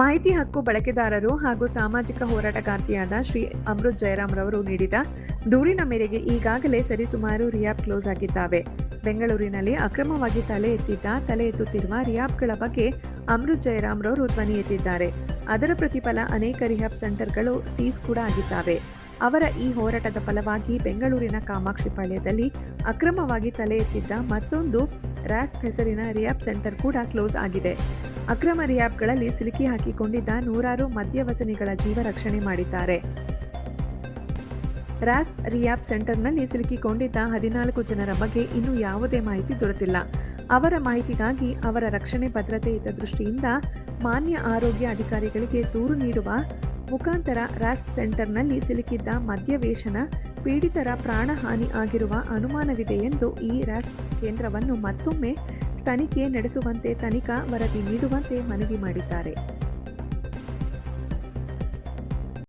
ಮಾಹಿತಿ ಹಕ್ಕು ಬಳಕೆದಾರರು ಹಾಗೂ ಸಾಮಾಜಿಕ ಹೋರಾಟಗಾರ್ತಿಯಾದ ಶ್ರೀ ಅಮೃತ್ ಜಯರಾಮ್ ರವರು ನೀಡಿದ ದೂರಿನ ಮೇರೆಗೆ ಈಗಾಗಲೇ ಸರಿಸುಮಾರು ರಿಯಾಬ್ ಕ್ಲೋಸ್ ಆಗಿದ್ದಾವೆ. ಬೆಂಗಳೂರಿನಲ್ಲಿ ಅಕ್ರಮವಾಗಿ ತಲೆ ಎತ್ತಿದ್ದ, ತಲೆ ಎತ್ತುತ್ತಿರುವ ರಿಯಾಬ್ಗಳ ಬಗ್ಗೆ ಅಮೃತ್ ಜಯರಾಮ್ ರವರು ಧ್ವನಿ ಎತ್ತಿದ್ದಾರೆ. ಅದರ ಪ್ರತಿಫಲ ಅನೇಕ ರಿಹಾಬ್ ಸೆಂಟರ್ಗಳು ಸೀಸ್ ಕೂಡ ಆಗಿದ್ದಾವೆ. ಅವರ ಈ ಹೋರಾಟದ ಫಲವಾಗಿ ಬೆಂಗಳೂರಿನ ಕಾಮಾಕ್ಷಿ ಪಾಳ್ಯದಲ್ಲಿ ಅಕ್ರಮವಾಗಿ ತಲೆ ಎತ್ತಿದ್ದ ಮತ್ತೊಂದು ರ್ಯಾಸ್ ಹೆಸರಿನ ರಿಯಾಬ್ ಸೆಂಟರ್ ಕೂಡ ಕ್ಲೋಸ್ ಆಗಿದೆ. ಅಕ್ರಮ ರಿಯಾಬ್ಗಳಲ್ಲಿ ಸಿಲುಕಿ ಹಾಕಿಕೊಂಡಿದ್ದ ನೂರಾರು ಮದ್ಯವಸನಿಗಳ ಜೀವ ರಕ್ಷಣೆ ಮಾಡಿದ್ದಾರೆ. ರ್ಯಾಸ್ ರಿಯಾಬ್ ಸೆಂಟರ್ನಲ್ಲಿ ಸಿಲುಕಿಕೊಂಡಿದ್ದ ಹದಿನಾಲ್ಕು ಜನರ ಬಗ್ಗೆ ಇನ್ನೂ ಯಾವುದೇ ಮಾಹಿತಿ ದೊರೆತಿಲ್ಲ. ಅವರ ಮಾಹಿತಿಗಾಗಿ ಅವರ ರಕ್ಷಣೆ ಭದ್ರತೆ ಇದ್ದ ದೃಷ್ಟಿಯಿಂದ ಮಾನ್ಯ ಆರೋಗ್ಯ ಅಧಿಕಾರಿಗಳಿಗೆ ದೂರು ನೀಡುವ ಮುಖಾಂತರ ರ್ಯಾಸ್ ಸೆಂಟರ್ನಲ್ಲಿ ಸಿಲುಕಿದ್ದ ಮದ್ಯವೇಷನ ಪೀಡಿತರ ಪ್ರಾಣಹಾನಿ ಆಗಿರುವ ಅನುಮಾನವಿದೆ ಎಂದು ಈ ರ್ಯಾಸ್ ಕೇಂದ್ರವನ್ನು ಮತ್ತೊಮ್ಮೆ ತನಿಖೆ ನಡೆಸುವಂತೆ ತನಿಖಾ ವರದಿ ನೀಡುವಂತೆ ಮನವಿ ಮಾಡಿದ್ದಾರೆ.